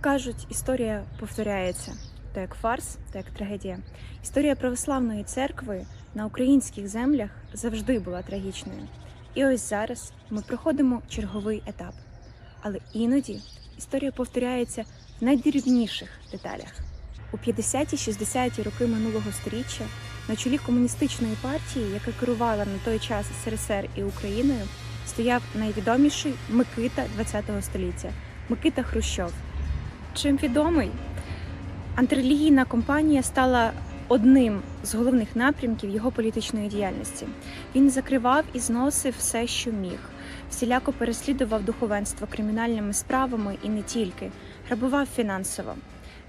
Кажуть, історія повторяється то як фарс, то як трагедія. Історія православної церкви на українських землях завжди була трагічною. І ось зараз ми проходимо черговий етап. Але іноді історія повторяється в найдрібніших деталях. У 50-60-ті роки минулого століття на чолі комуністичної партії, яка керувала на той час СРСР і Україною, стояв найвідоміший Микита ХХ століття Микита Хрущов. Чим відомий? Антирелігійна кампанія стала одним з головних напрямків його політичної діяльності. Він закривав і зносив все, що міг, всіляко переслідував духовенство кримінальними справами і не тільки, грабував фінансово.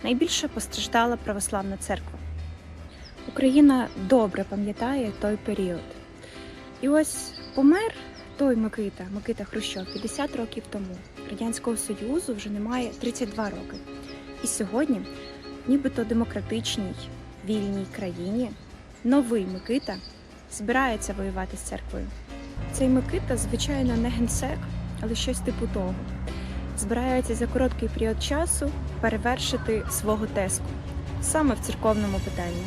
Найбільше постраждала православна церква. Україна добре пам'ятає той період. І ось помер той Микита, Микита Хрущов, 50 років тому. Радянського Союзу вже немає 32 роки. І сьогодні, нібито демократичній, вільній країні, новий Микита збирається воювати з церквою. Цей Микита, звичайно, не генсек, але щось типу того. Збирається за короткий період часу перевершити свого теску саме в церковному питанні.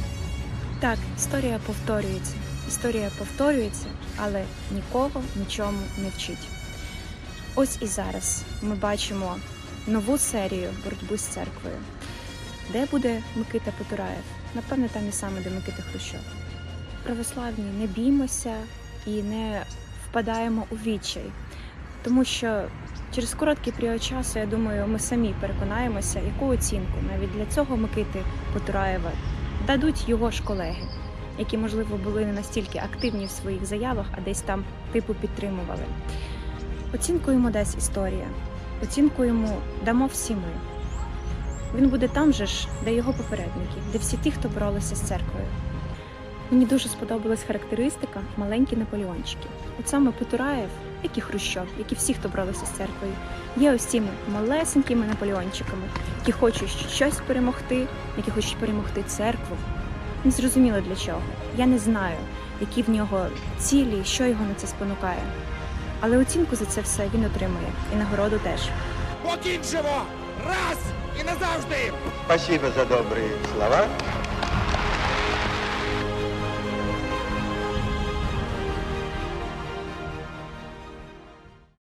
Так, історія повторюється. Історія повторюється, але нікого нічому не вчить. Ось і зараз ми бачимо нову серію боротьби з церквою. Де буде Микита Потураєв? Напевне, там і саме де Микита Хрущов. Православні, не біймося і не впадаємо у відчай, тому що через короткий період часу, я думаю, ми самі переконаємося, яку оцінку навіть для цього Микити Потураєва дадуть його ж колеги, які, можливо, були не настільки активні в своїх заявах, а десь там типу підтримували. Оцінку йому дасть історія, оцінку йому дамо всі ми. Він буде там же ж, де його попередники, де всі ті, хто боролися з церквою. Мені дуже сподобалась характеристика маленькі Наполеончики. От саме Потураєв, як і Хрущов, як і всі, хто боролися з церквою, є ось цими малесенькими Наполеончиками, які хочуть щось перемогти, які хочуть перемогти церкву. Не зрозуміло для чого. Я не знаю, які в нього цілі, що його на це спонукає. Але оцінку за це все він отримує і нагороду теж. Покінчимо! Раз і назавжди! Спасибо за добрі слова.